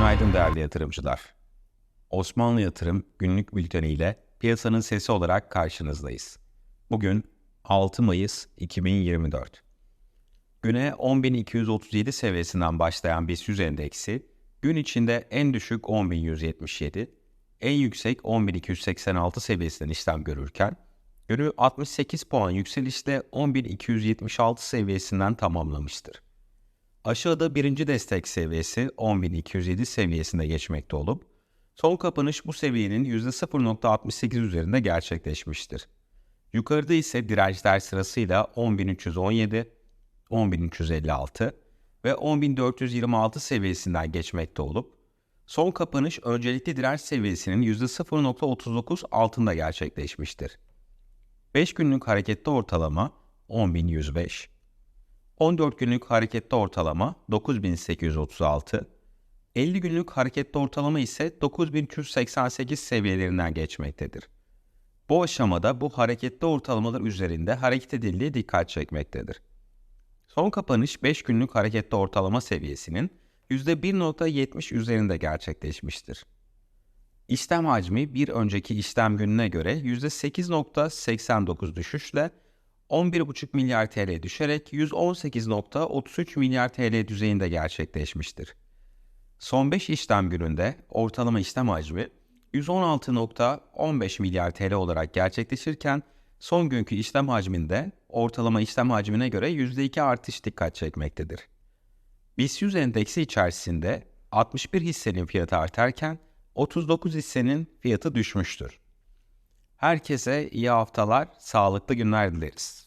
Günaydın değerli yatırımcılar. Osmanlı Yatırım günlük bülteni ile piyasanın sesi olarak karşınızdayız. Bugün 6 Mayıs 2024. Güne 10.237 seviyesinden başlayan BIST 100 endeksi gün içinde en düşük 10.177, en yüksek 10.286 seviyesinden işlem görürken günü 68 puan yükselişle 10.276 seviyesinden tamamlamıştır. Aşağıda birinci destek seviyesi 10.207 seviyesinde geçmekte olup, son kapanış bu seviyenin %0.68 üzerinde gerçekleşmiştir. Yukarıda ise dirençler sırasıyla 10.317, 10.356 ve 10.426 seviyesinden geçmekte olup, son kapanış öncelikli direnç seviyesinin %0.39 altında gerçekleşmiştir. 5 günlük hareketli ortalama 10.105, 14 günlük hareketli ortalama 9836, 50 günlük hareketli ortalama ise 9388 seviyelerinden geçmektedir. Bu aşamada bu hareketli ortalamalar üzerinde hareket edildiği dikkat çekmektedir. Son kapanış 5 günlük hareketli ortalama seviyesinin %1.70 üzerinde gerçekleşmiştir. İşlem hacmi bir önceki işlem gününe göre %8.89 düşüşle 11,5 milyar TL düşerek 118.33 milyar TL düzeyinde gerçekleşmiştir. Son 5 işlem gününde ortalama işlem hacmi 116.15 milyar TL olarak gerçekleşirken son günkü işlem hacminde ortalama işlem hacmine göre %2 artış dikkat çekmektedir. BIST 100 endeksi içerisinde 61 hissenin fiyatı artarken 39 hissenin fiyatı düşmüştür. Herkese iyi haftalar, sağlıklı günler dileriz.